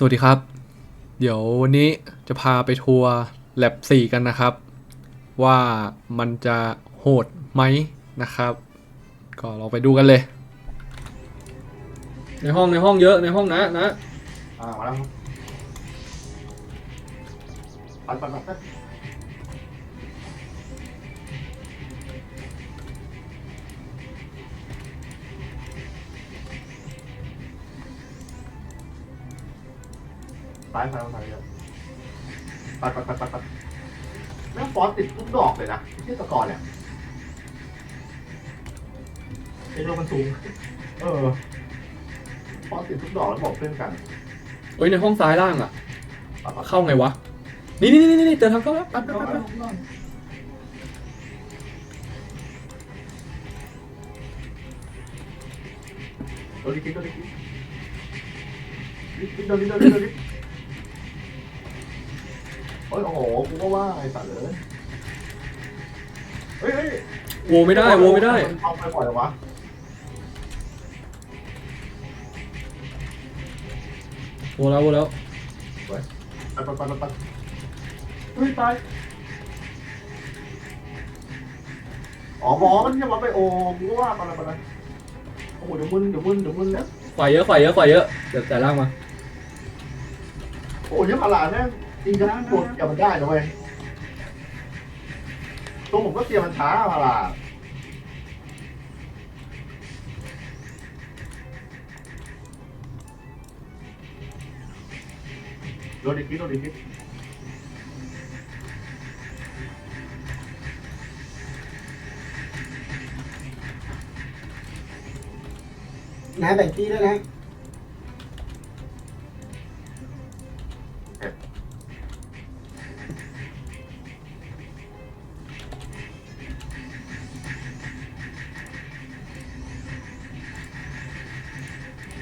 สวัสดีครับ เดี๋ยววันนี้จะพาไปทัวร์แลบ4กันนะครับ ว่ามันจะโหดไหมนะครับ ก็ลองไปดูกันเลย ในห้องในห้องเยอะในห้องนะนะอ่ามาแล้วครับปัดปัดปัด ปัดซ้ายซ้ายซ้ายเยอะปัดปัดปัดปัดแม่งฟอสติดทุกดอกเลยนะที่ตะกอนเนี่ยไอ้โลมันสูง เออฟอสติดทุกดอกแล้วบอกเพื่อนกันเอ้ยในห้องซ้ายล่างอะเข้าไงวะ นี่นี่นี่นี่เจอทางเข้าแล้วปั๊บปั๊บปั๊บโดนดิคิดโดนดิคิดดิโดนดิโดนดิโดนดิ โอ้ยโอ้โหกูก็ว่าไอ้สัตว์เลยเฮ้ยเฮ้ยโวไม่ได้โวไม่ได้ นเอาไปปล่อยเหรอวะโวแล้วโวแล้วปัดปัดปัดปัดปัดเฮ้ยตายอ๋อหมอมันจะมาไปโอ้กูก็ว่าปัดปัดปัดโอ้โหเดี๋ยวมึนเดี๋ยวมึนเดี๋ยวมึนนะ ฝ่ายเยอะฝ่ายเยอะฝ่ายเยอะเดี๋ยวแต่ล่างมา โอ้ยยังพลาแม่ง จริงจังกดเกี่ยวมันได้นะเว้ยตัวผมก็เตรียมมันช้าพลาโดนอีกทีโดนอีกทีนะแบ่งที่ด้วยนะ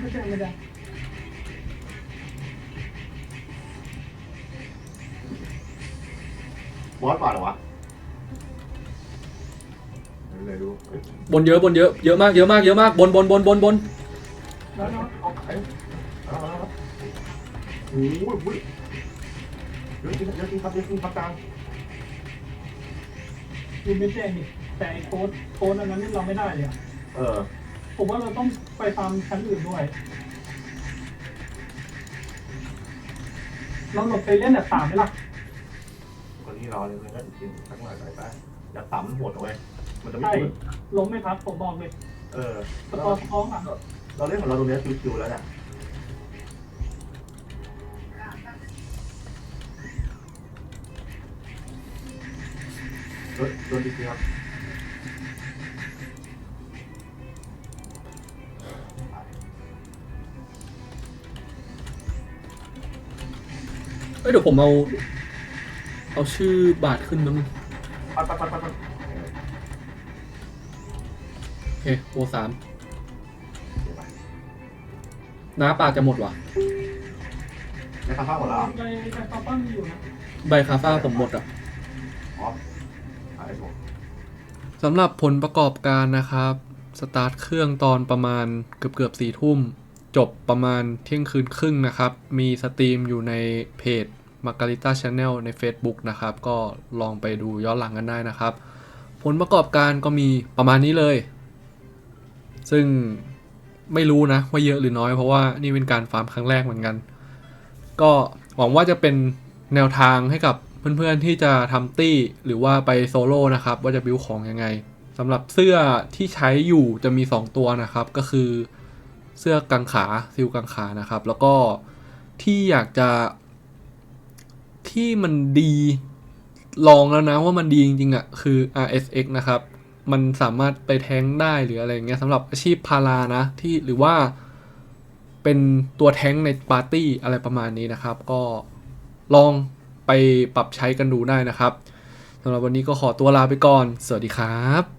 ไม่ใช่ไม่ได้บอสป่าเหรอวะเลยดูเฮ้ยบนเยอะบนเยอะเยอะมากเยอะมากเยอะมากบนบนบนบนบนแล้วเนาะเอาไอ้เอาเอาเอาโอ้โหโอ้โหเยอะจริงเยอะจริงครับเยอะจริงครับกลางคือไม่ใช่นี่แต่ไอ้โค้ดโค้ดอันนั้นนี่เราไม่ได้เลยอะเออ ผมว่าเราต้องไปตามชั้นอื่นด้วย เราหลบไปเล่นแบบสามไหมล่ะคนนี้รอเลยเลยก็จริงสักหน่อยไปไปอย่าต่ำมันโหดเอาไว้ยมันจะไม่ใช่คุ้นล้มไม่พับผมบอกเลยเออสกอร์ท้องอะเราเล่นของเราตรงเนี้ยชิวๆแล้วเนี่ยโดนโดนดีครับ เอ้ยเดี๋ยวผมเอา เอาชื่อบาทขึ้นมั้งปัดปัดปัดปัดปัดโอเคโวสามน้าปากจะหมดว่ะในคาฟ้าหมดแล้วเหรอในในตอปั้นมีอยู่นะใบคาฟ้าผมหมดอะอ๋อหายหมดสำหรับผลประกอบการนะครับ สตาร์ทเครื่องตอนประมาณเกือบเกือบสี่ทุ่ม จบประมาณเที่ยงคืนครึ่งนะครับ มีสตรีมอยู่ในเพจ Margarita Channel ใน Facebook นะครับ ก็ลองไปดูย้อนหลังกันได้นะครับ ผลประกอบการก็มีประมาณนี้เลย ซึ่งไม่รู้นะว่าเยอะหรือน้อยเพราะว่านี่เป็นการฟาร์มครั้งแรกเหมือนกัน ก็หวังว่าจะเป็นแนวทางให้กับเพื่อนๆที่จะทำตี้หรือว่าไปโซโล่นะครับ ว่าจะบิวของยังไงสำหรับเสื้อที่ใช้อยู่จะมี 2 ตัวนะครับ ก็คือ เสื้อกังขาซิลกังขานะครับ แล้วก็ที่อยากจะที่มันดีลองแล้วนะว่ามันดีจริงๆอะ่ะคือ RSX นะครับ มันสามารถไปแทงได้หรืออะไรอย่างเงี้ยสำหรับอาชีพพารานะที่หรือว่าเป็นตัวแท้งในปาร์ตี้อะไรประมาณนี้นะครับ ก็ลองไปปรับใช้กันดูได้นะครับสำหรับวันนี้ก็ขอตัวลาไปก่อน สวัสดีครับ